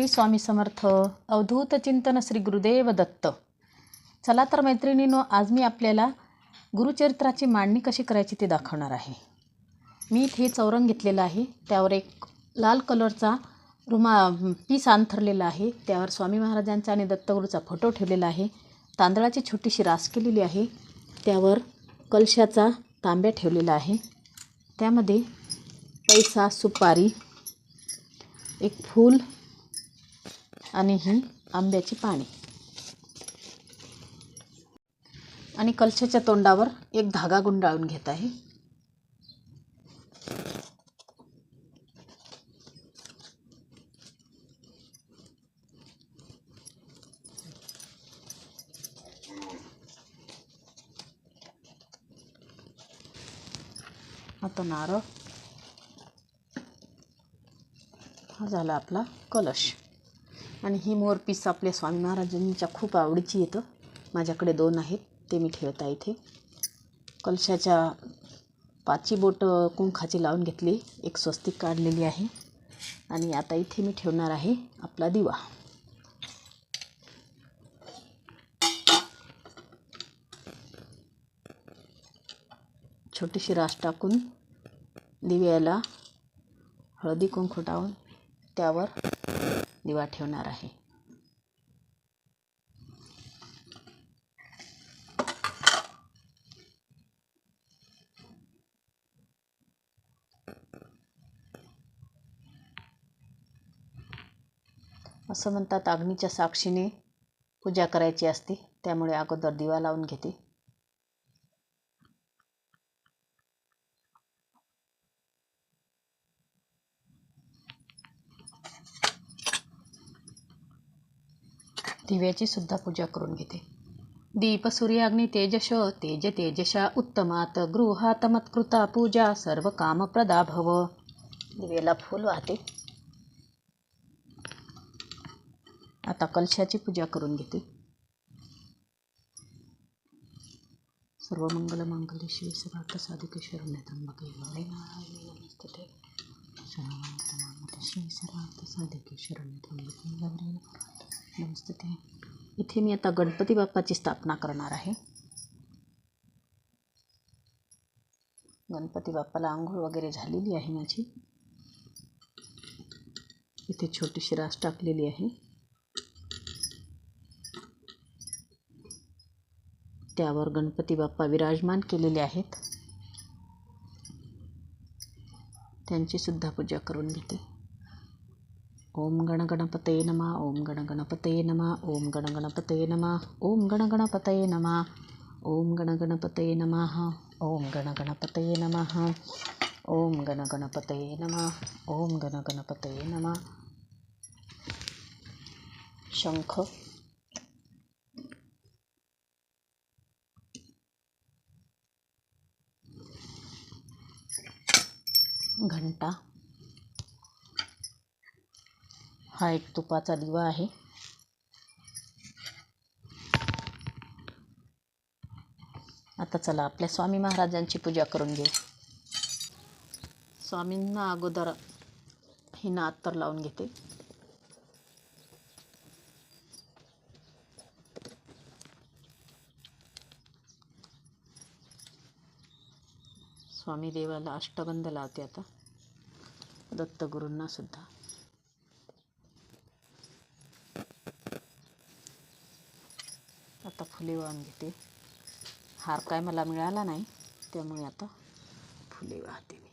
श्री स्वामी समर्थ अवधूत चिंतन श्री गुरुदेव दत्त. चला तर मैत्रिणीनो आज मी आपल्याला गुरुचरित्राची मांडणी कशी करायची ते दाखवणार आहे. मी इथे चौरंग घेतलेला आहे त्यावर एक लाल कलरचा रुमा पीस अंथरलेला आहे त्यावर स्वामी महाराजांचा आणि दत्तगुरूचा फोटो ठेवलेला आहे तांदळाची छोटीशी रास केलेली आहे त्यावर कलशाचा तांब्या ठेवलेला आहे त्यामध्ये पैसा सुपारी एक फूल आणि ही आंब्याची पाने. आणि कलशाच्या तोंडावर एक धागा गुंडाळून घेत आहे. आता नारळ. हा झाला आपला कलश. आणि ही मोरपीस आपल्या स्वामी महाराजांच्या खूप आवडीची येतं माझ्याकडे दोन आहेत ते मी ठेवता इथे. कलशाच्या पाची बोट कुंखाची लावून घेतली एक स्वस्तिक काढलेली आहे. आणि आता इथे मी ठेवणार आहे आपला दिवा. छोटीशी रास टाकून दिव्याला हळदी कुंकू टाकून त्यावर दिवा ठेवणार आहे. असं म्हणतात अग्नीच्या साक्षीने पूजा करायची असते त्यामुळे अगोदर दिवा लावून घेते. दिव्याची सुद्धा पूजा करून घेते दीप सूर्याग्नी तेजश तेज तेजशा उत्तमात गृहात मत्कृता पूजा सर्व कामप्रदा भव दिव्याला फूल वाहते आता कलशाची पूजा करून घेते सर्व मंगल मंगल शिव सर्वार्थ साधिके शरण्य नमस्ते श्री सर्वार्थ नमस्ते इथे मी आता गणपती बाप्पाची स्थापना करणार आहे. गणपती बाप्पाला आंघोळ वगैरे झालेली आहे माझी. इथे छोटीशी रास टाकलेली आहे. त्यावर गणपती बाप्पा विराजमान केलेले आहेत. त्यांची सुद्धा पूजा करून घेते. ओम गण गणपतये नमा ओम गण गणपतये नमा ओम गण गणपतये नमा ओम गण गणपतये नमा ओम गण गणपतये नमः ओम गण गणपतये नमः ओम गण गणपतये नमः ओम गण गणपतये नमः शंख घंटा हा एक तुपाचा दिवा आहे. आता चला आपल्या स्वामी महाराजांची पूजा करून घेऊ. स्वामींना अगोदर हिना अत्तर लावून घेते. स्वामी देवाला अष्टगंध लावते आता. दत्तगुरूंना सुद्धा आता फुले वाहून घेते. हार काय मला मिळाला नाही त्यामुळे आता फुले वाहते मी.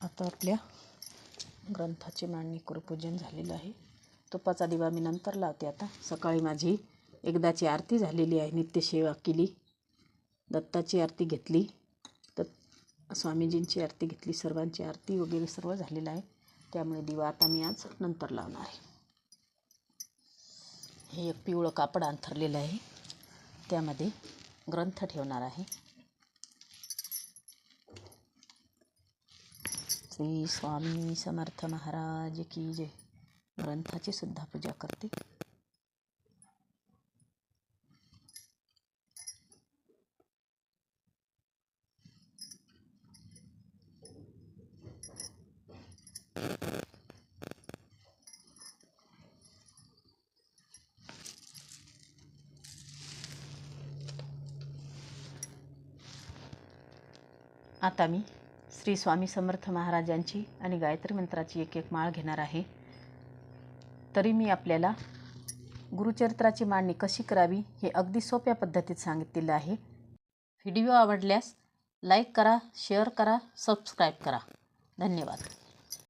आता आपल्या ग्रंथाची मांडणी करू पूजन झालेलं आहे. तुपाचा दिवा मी नंतर लावते आता. सकाळी माझी एकदाची आरती झालेली आहे नित्यसेवा केली. दत्ताची आरती घेतली. दत्त स्वामीजींची आरती घेतली. सर्वांची आरती वगैरे सर्व झालेलं आहे. त्यामुळे दिवा आता मी आज नंतर लावणार आहे. हे एक पिवळं कापड अंथरलेलं आहे. त्यामध्ये ग्रंथ ठेवणार आहे. श्री स्वामी समर्थ महाराज की जय. ग्रंथाची सुद्धा पूजा करते. आता मी श्री स्वामी समर्थ महाराजांची आणि गायत्री मंत्राची एक एक माळ घेणार आहे. तरी मी आपल्याला गुरुचरित्राची मांडणी कशी करावी हे अगदी सोप्या पद्धतीत सांगितलेलं आहे. व्हिडिओ आवडल्यास लाईक करा शेअर करा सबस्क्राईब करा. धन्यवाद.